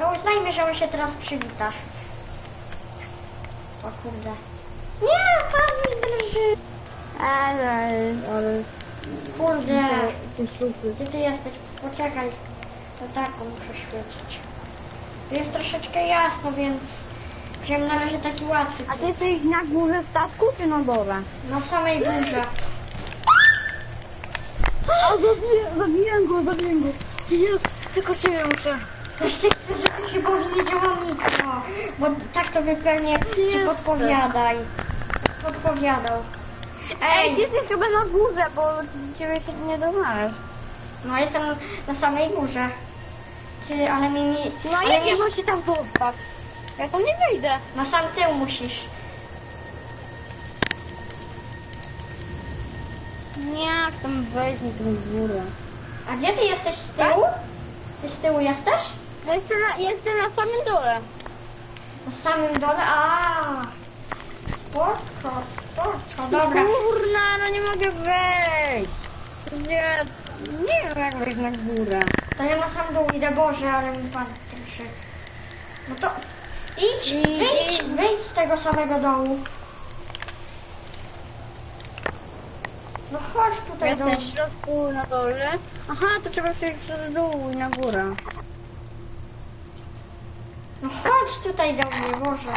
No uznajmy, że on się teraz przywita. O kurde. Nie, pan mi drży. Ale, ale... Kurde. Ty. Gdzie ty jesteś? Poczekaj. To taką muszę świecić. Jest troszeczkę jasno, więc wziąłem na razie taki łatwy. A ty jesteś na górze statku czy na dole? Na samej górze. A zabiję, zabiję go, zabiję go. Jest, tylko ciebie muszę. Jeszcze chcę, żeby się Boże nie działo mikro, bo tak to wypełnię, ci Jestem. podpowiadaj. Podpowiadał. Ej, ty jesteś chyba na górze, bo ciebie się nie doznajesz. No jestem na samej górze. Ty, ale mi... mi No ale jak mi- ja mam się tam dostać? Ja tam nie wejdę. Na sam tył musisz. Nie, jak tam wejść na tą górę? A gdzie ty jesteś z tyłu? Ty z tyłu jesteś? No jestem na, jestem na samym dole. Na samym dole? A. Spoko, spoko, dobra. Kurna, no nie mogę wejść. Nie, nie wiem jak wejść na górę. To ja na sam dół idę, Boże, ale mi pan cieszy. No to idź, I- wyjdź, wyjdź z tego samego dołu. No chodź tutaj do Jestem w środku na dole. Aha, to trzeba przejść przez dół i na górę. No chodź tutaj do mnie, Boże.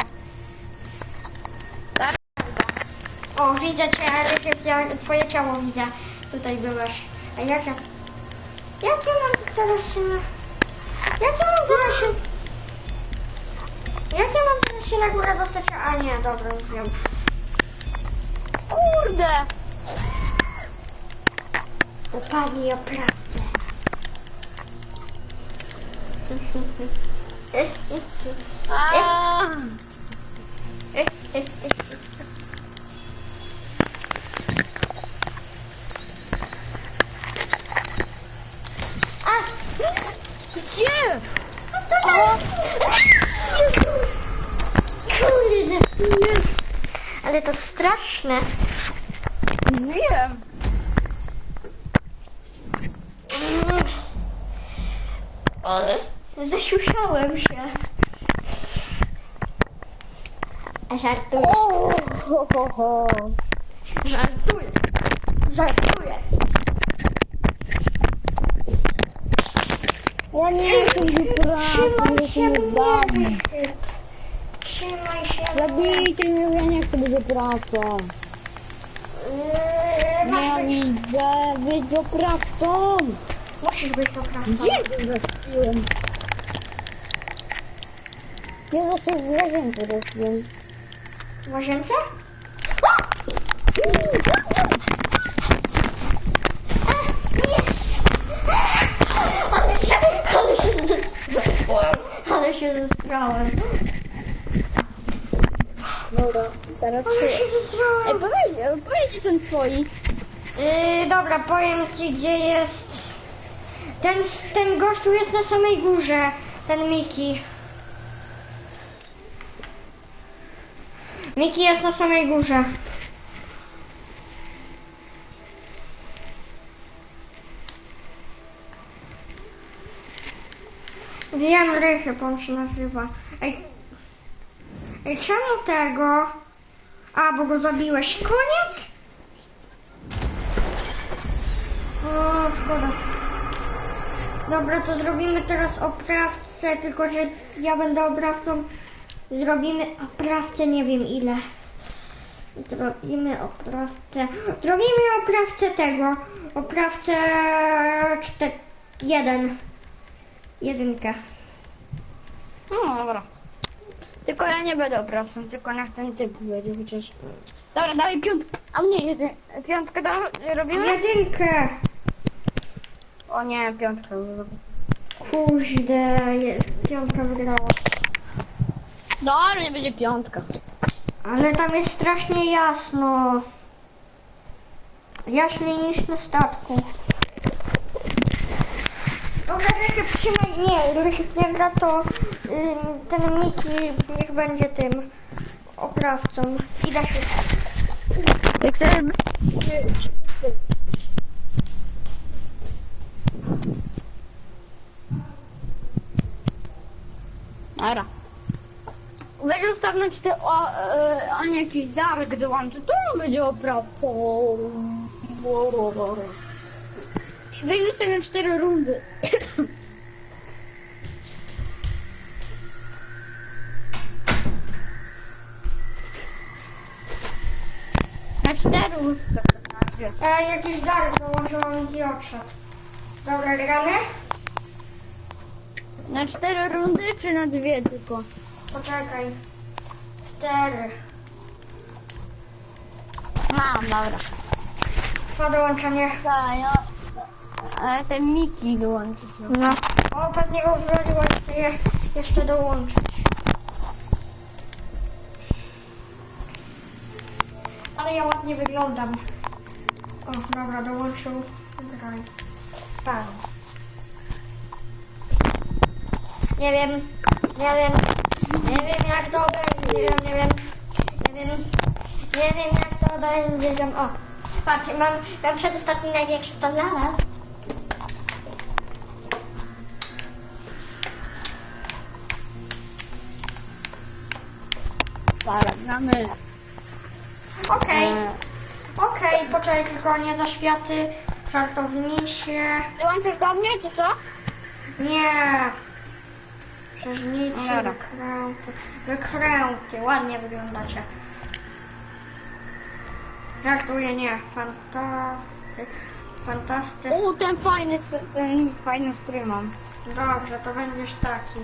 O, widzę cię, ja, twoje ciało widzę. Tutaj byłeś. A jak ja... Jak ja mam teraz się... Jak ja mam teraz się... Jak ja mam teraz się na górę dostać? A nie, dobra, już wiem. Kurde! Upadnij o 아. Żartuję. Ho, ho, ho. Żartuję. Żartuję. Ja nie chcę wyprawy, Trzymaj się nie mnie. Trzymaj się Zabijcie mnie, ja nie chcę być oprawcą. Yy, masz być, Nienawidzę być oprawcą. musisz być poprawny. Gdzie ty zaspiłem? Ja w łazience zaspiłem. W łazience? Ale się, ale się zestrałem. Ale się zestrałem. Dobra, teraz Ale się Ej, zestrałem. powiedz, powiedz, gdzie są twoi. Yy, dobra, powiem ci, gdzie jest... Ten, ten gościu jest na samej górze. Ten Miki. Miki jest na samej górze. Wiem, Rychyb on się nazywa. Ej, ej, czemu tego? A, bo go zabiłeś. Koniec? O, szkoda. Dobra, to zrobimy teraz oprawcę, tylko że ja będę oprawcą. Zrobimy oprawcę, nie wiem ile. Zrobimy oprawcę. Zrobimy oprawcę tego. Oprawcę czter... jeden. Jedynkę. No dobra. Tylko ja nie będę oprawcą, tylko niech ten typ będzie chociaż. Dobra, dawaj piątkę. A nie, jeden, piątkę da, robimy? Jedynkę. O nie, piątkę. Kuźde, jest, piątka wygrała. Dobra, nie będzie piątka. Ale tam jest strasznie jasno. Jaśniej niż na statku. Dobra, Rychyb, trzymaj, nie, Rychyb nie gra, to ym, ten Miki niech będzie tym oprawcą. I da się. Jak chcesz... Dobra. Weź ustawić te, o, e, a nie jakiś Dark dołączy, to on będzie oprawcą. Weź ustawić cztery rundy. Na cztery ustaw znaczy. E, jakiś darek dołączyłam i odszedł. Dobra, gramy? Na cztery rundy czy na dwie tylko? Poczekaj. Cztery. Mam, dobra. Trwa dołączenie. Tak, ja... Ale ten Miki dołączy się. No. O, pewnie go wywaliło, jeszcze, je, jeszcze dołączyć. Ale ja ładnie wyglądam. O, dobra, dołączył. Graj. Pan. Nie wiem, nie wiem, nie wiem jak to będzie, nie wiem, nie wiem, nie wiem jak to będzie. Ziom- O, patrz, mam, mam przedostatni największy to dla nas. Dobra, gramy. Okej. E, Okej, poczekaj, tylko nie zaświaty, żartownisie. Dołączysz do mnie, czy co? Nie. Dobra. wykręty. Wykręty, ładnie wyglądacie. Żartuję, nie. Fantasty. Fantasty. U, ten fajny, ten fajny strój mam. Dobrze, to będziesz taki.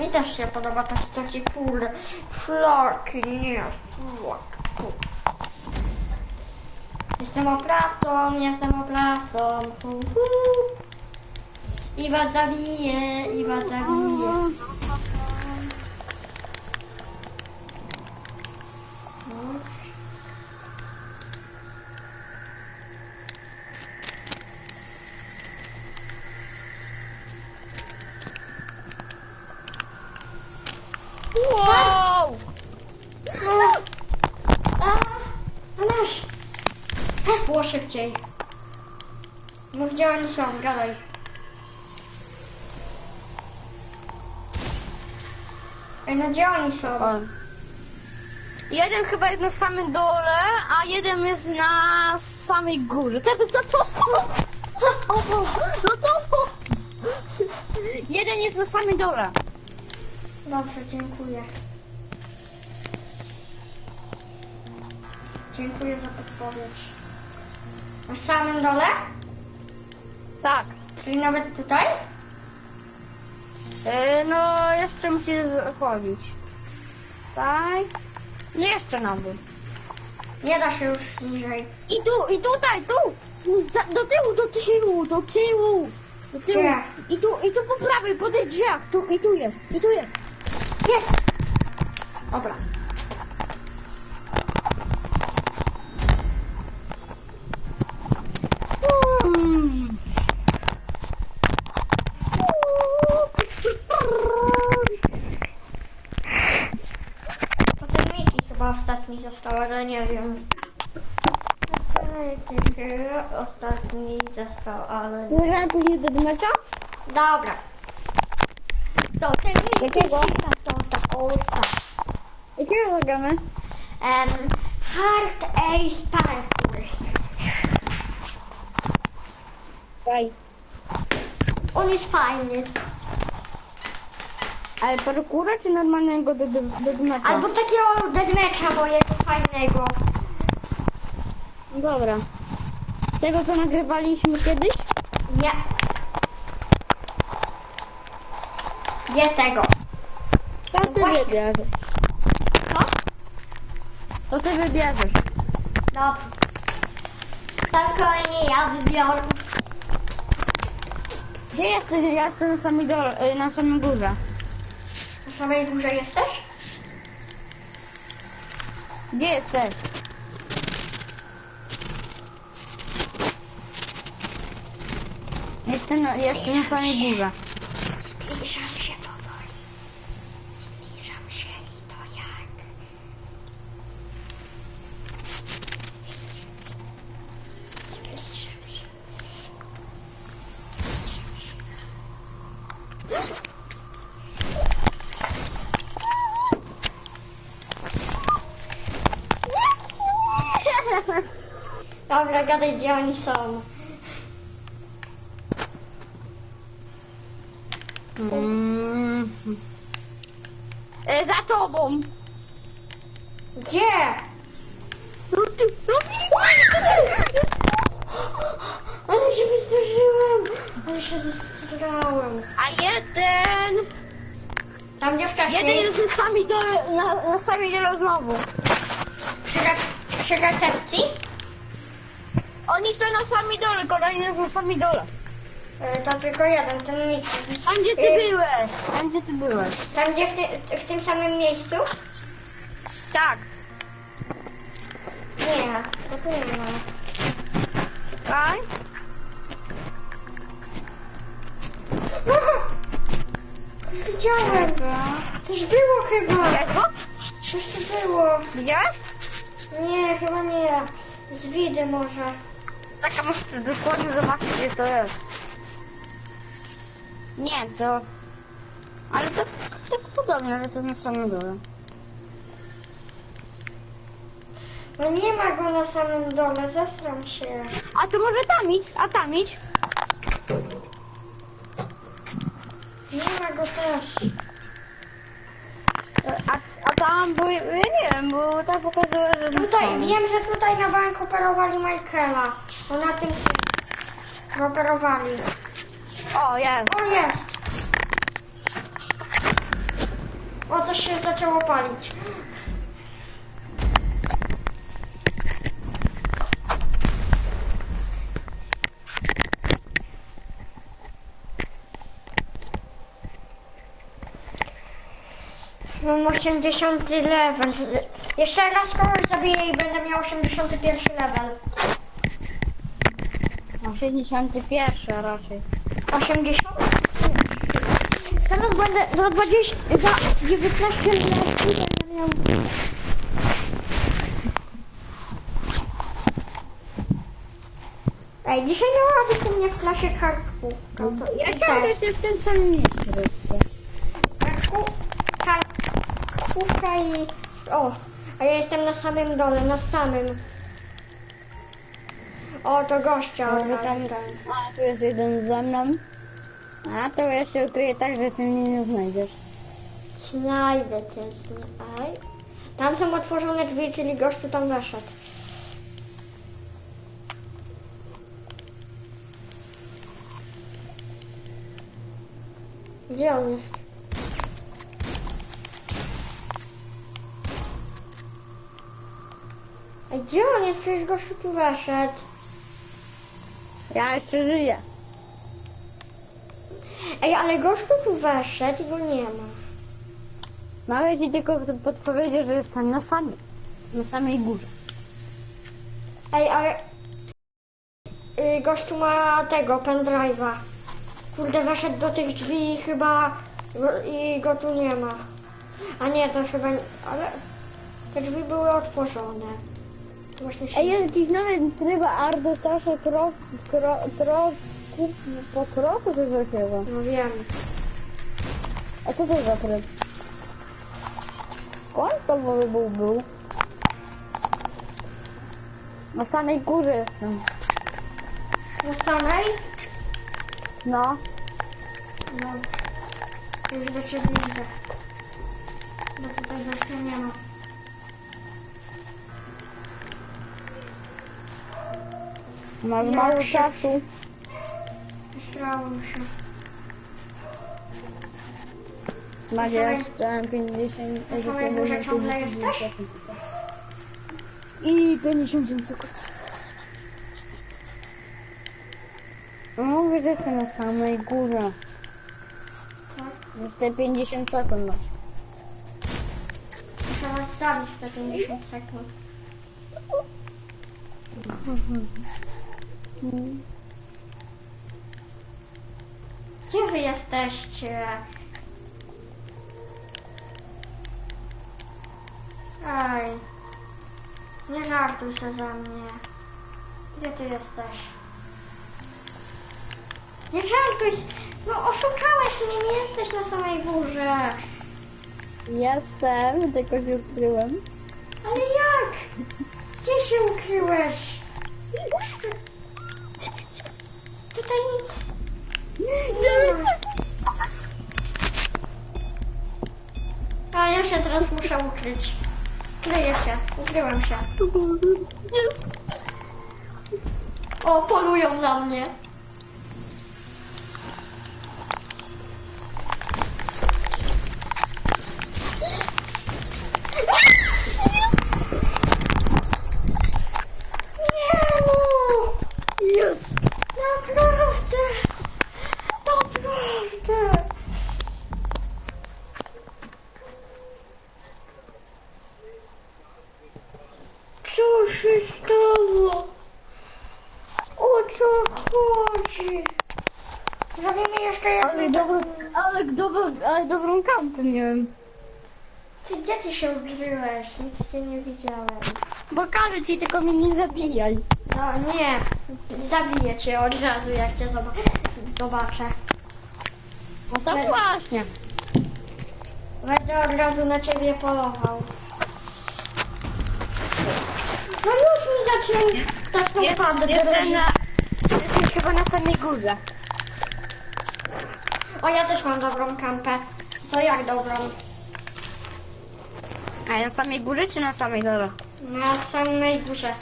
Mi też się podoba też taki kurde. Florki, nie, florki. Jestem oprawcą, jestem oprawcą. I was zabiję, i was. No. Wow! Było szybciej. Mów gdzie oni są, gadaj. Ej, no gdzie oni są? O. Jeden chyba jest na samym dole, a jeden jest na samej górze. Teraz za to! No to! Jeden jest na samym dole. Dobrze, dziękuję. Dziękuję za podpowiedź. Na samym dole? Tak. Czyli nawet tutaj? E, no, jeszcze musisz chodzić. Tak. No jeszcze na dół. Nie da się już niżej. I tu, i tutaj, tu! Za, do tyłu, do tyłu, do tyłu! Do tyłu. Gdzie? I tu, i tu po prawej, po tych drzwiach. Tu, i tu jest, i tu jest. Jest! Dobra. Mm. To ten Miki chyba ostatni został, ale nie wiem. Ostatni został, ale... Zagramy później do mecza? Dobra. To ten Jakiego? został, został. Jakiego zagramy? Um, hard Ace Parkour. Daj. On jest fajny. Ale parkura czy normalnego do, do, do? Albo takiego deadmatcha mojego fajnego. Dobra. Tego co nagrywaliśmy kiedyś? Nie. Nie tego. To ty Właśnie. wybierzesz. Co? To ty wybierzesz. Dobrze. Spokojnie, ja wybiorę. Gdzie jesteś? Ja jestem na samej, dole, y, na samej górze. Na samej górze jesteś? Gdzie jesteś? Jestem na, jestem na samej górze. Dogadać, gdzie oni są. Mm. E, za tobą. Gdzie? No ty, no Ale się wystraszyłem! Ale się zestrałem. A jeden. Tam gdzie wcześniej. Jeden jest na samej dole, na, na samej dole znowu. Przy, przy recepcji? Są na samej dole, kolejny jest na samej dole. E, To tylko jeden, ten mi... Tam gdzie ty Y- byłeś. Tam gdzie ty byłeś. Tam gdzie w, ty, w tym samym miejscu? Tak. Nie, to tu nie ma. Tak? Widziałem. Coś było chyba. Czego? Coś tu było. Widziałeś? Nie, chyba nie. Z widy może. Tak, a muszę dokładnie zobaczyć, gdzie to jest. Nie, to... Ale tak, tak podobnie, że to na samym dole. No nie ma go na samym dole, zesram się. A to może tam idź, a tam idź. Nie ma go też. Bo ja nie wiem, bo tam pokazuje, że... Tutaj, wiem, że tutaj na bank operowali Michaela. Bo na tym go operowali. O, jest. O jest! O, coś się zaczęło palić. Mam 80 level. Jeszcze raz kogoś zabiję i będę miał 81 level. 81 raczej. 80? Zaraz będę za 20, za 19 lat będę miał. Ej, dzisiaj być u mnie w klasie kartkówka. To Ja i chciałam się w tym samym miejscu wyspie. Kartku- Kartkówka i... O, a ja jestem na samym dole, na samym. O, to gościa. Może od tam... razu ten. A, tu jest jeden ze mną. A, to ja się ukryję tak, że ty mnie nie znajdziesz. Znajdę cię, aj. Tam są otworzone drzwi, czyli gościu tam weszedł. Gdzie on jest? A gdzie on jest? Przecież gościu tu weszedł. Ja jeszcze żyję. Ej, ale gościu tu weszedł i go nie ma. Mogę ci tylko podpowiedzieć, że jestem na samej, na samej górze. Ej, ale... Y, gościu ma tego, pendrive'a. Kurde, weszedł do tych drzwi i chyba... I go tu nie ma. A nie, to chyba... nie- Ale... Te drzwi były otworzone. To właśnie. Ej, jest jakiś nowy tryb Ardo starszy krok, krok, krok, po kroku coś takiego. No wiem. A co to za tryb? Skąd to w był był? Na samej górze jestem. Na samej? No. No. Już do ciebie widzę. Bo tutaj gościa nie ma. Masz mało czasu. Zesrałem się. Masz jeszcze 50 na samej górze ciągle jesteś? I 50 sekund. No mówię, że jestem na samej górze. Tak? Jeszcze 50 sekund masz. Muszę odstawić te 50 sekund. Gdzie wy jesteście? Aj. Nie żartuj się za mnie. Gdzie ty jesteś? Nie żartuj. No oszukałeś mnie, nie jesteś na samej górze. Jestem, tylko się ukryłem. Ale jak? Gdzie się ukryłeś? A ja się teraz muszę ukryć. Kryję się. Ukryłem się. O, polują na mnie. Nie no! Jest. Naprawdę! Naprawdę! Co się stało? O co chodzi? Zrobimy jeszcze Ale dobrą, ale dobrą, ale dobrą kampę miałem. Ty gdzie ty się ukryłeś? Nic cię nie widziałem. Bo każę ci, tylko mnie nie zabijaj. No nie, zabiję cię od razu jak cię zoba- zobaczę. No to Nie. właśnie. Będę od razu na ciebie polował. No już mi zacząłem taką Jest, padę jestem na, jesteś chyba na samej górze. O, ja też mam dobrą kampę. To jak dobrą? A na samej górze czy na samej dole? Na samej górze.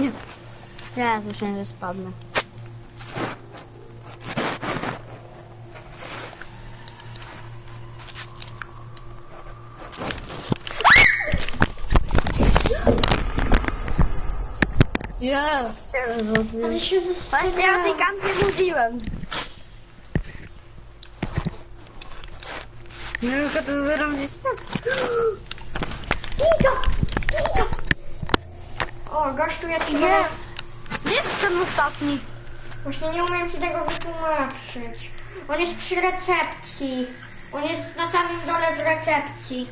Nie. Ja słyszałem, że spadnę. Jest. Ale się Właśnie ja tej kampie mówiłem. No tylko to zrobić tak. Igo! Igo! O, gościu jaki Jest. Jest ten ostatni. Właśnie nie umiem ci tego wytłumaczyć. On jest przy recepcji. On jest na samym dole w recepcji.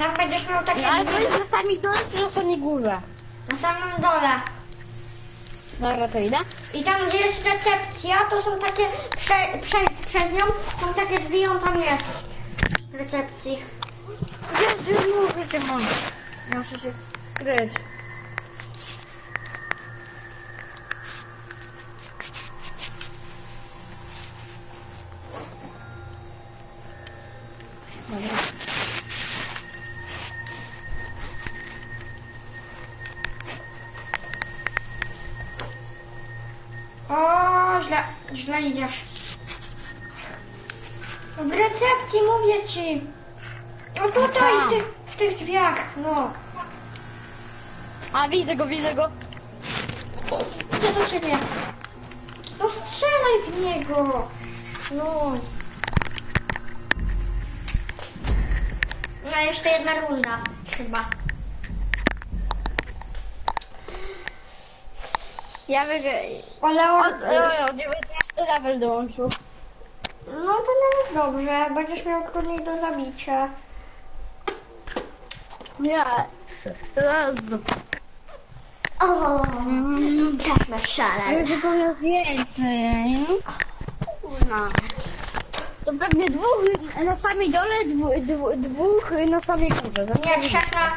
Tam będziesz miał takie... No, ale to jest na samej dole samej górze? Na samym dole. Dobra, to idę. I tam gdzie jest recepcja, to są takie... Prze, przejść przez nią, są takie drzwi, on tam jest. Recepcji. Jezu, muszę cię mam. Muszę się kryć. O, źle, źle idziesz. W recepcji mówię ci. No tutaj, w tych, w tych drzwiach, no. A widzę go, widzę go. Idę do ciebie. No strzelaj w niego. No. No jeszcze jedna runda, chyba. Ja wygrę. Ale on... o, o 19 level dołączył. No to nawet dobrze, będziesz miał trudniej do zabicia. Nie. Jezu. O, tak na Ale szale. tylko miał więcej. Kurna. To pewnie dwóch na samej dole, dwu, dwu, dwóch na samej górze. tak? Nie, trzech na...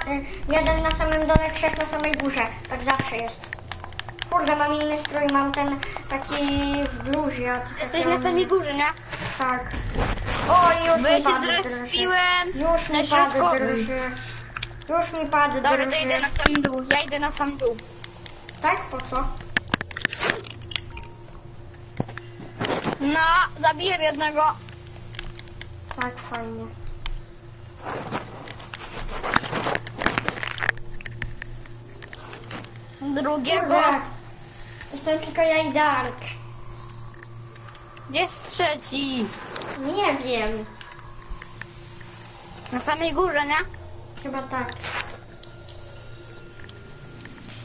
Jeden na samym dole, trzech na samej górze. Tak zawsze jest. Kurde, mam inny strój, mam ten taki w bluzie. Jesteś na samej górze, nie? Tak. O, już Bo ja mi się padł zrespiłem. Już na mi środkowym. drży. Już mi padł Dobra, to drży. idę na sam dół. Ja idę na sam dół. Tak? Po co? No, zabiłem jednego. Tak, fajnie. Drugiego. Kurde. Jestem tylko ja i Dark. Gdzie jest trzeci? Nie wiem. Na samej górze, nie? Chyba tak.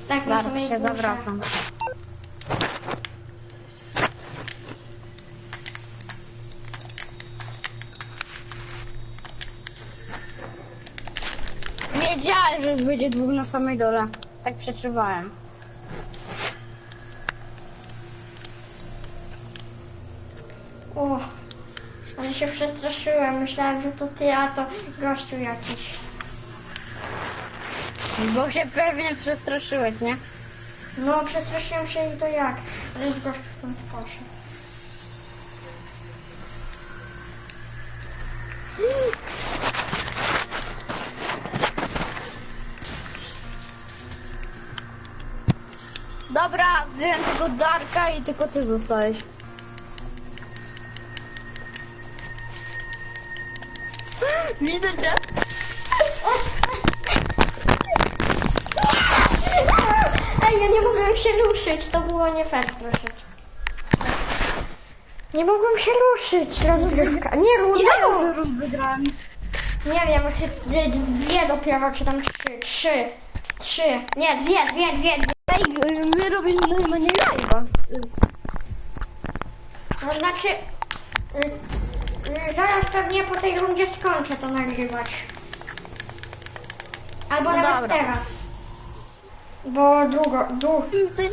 Tak, na Zaraz samej się górze. zawracam. Wiedziałem, że będzie dwóch na samej dole. Tak przeczuwałem. O, Ale się przestraszyłem. Myślałem, że to ty, a to gościu jakiś. Bo się pewnie przestraszyłeś, nie? No, przestraszyłem się i to jak? Ale już gościu stąd poszedł. Dobra, zdjąłem tego Darka i tylko ty zostałeś. Widzę cię. Ej, ja nie mogłem się ruszyć, to było nie fair troszeczkę. Nie mogłem się ruszyć, rozgrywka. Nie, runda Ile rund wygrałem? Nie wiem, może dwie, dwie dopiero, czy tam trzy, trzy, trzy. Nie, dwie, dwie, dwie, dwie. Ej, my robimy normalnie live'a. No znaczy, y, zaraz pewnie po tej rundzie skończę to nagrywać. Albo No nawet dobra. teraz. Bo długo, długo. Ty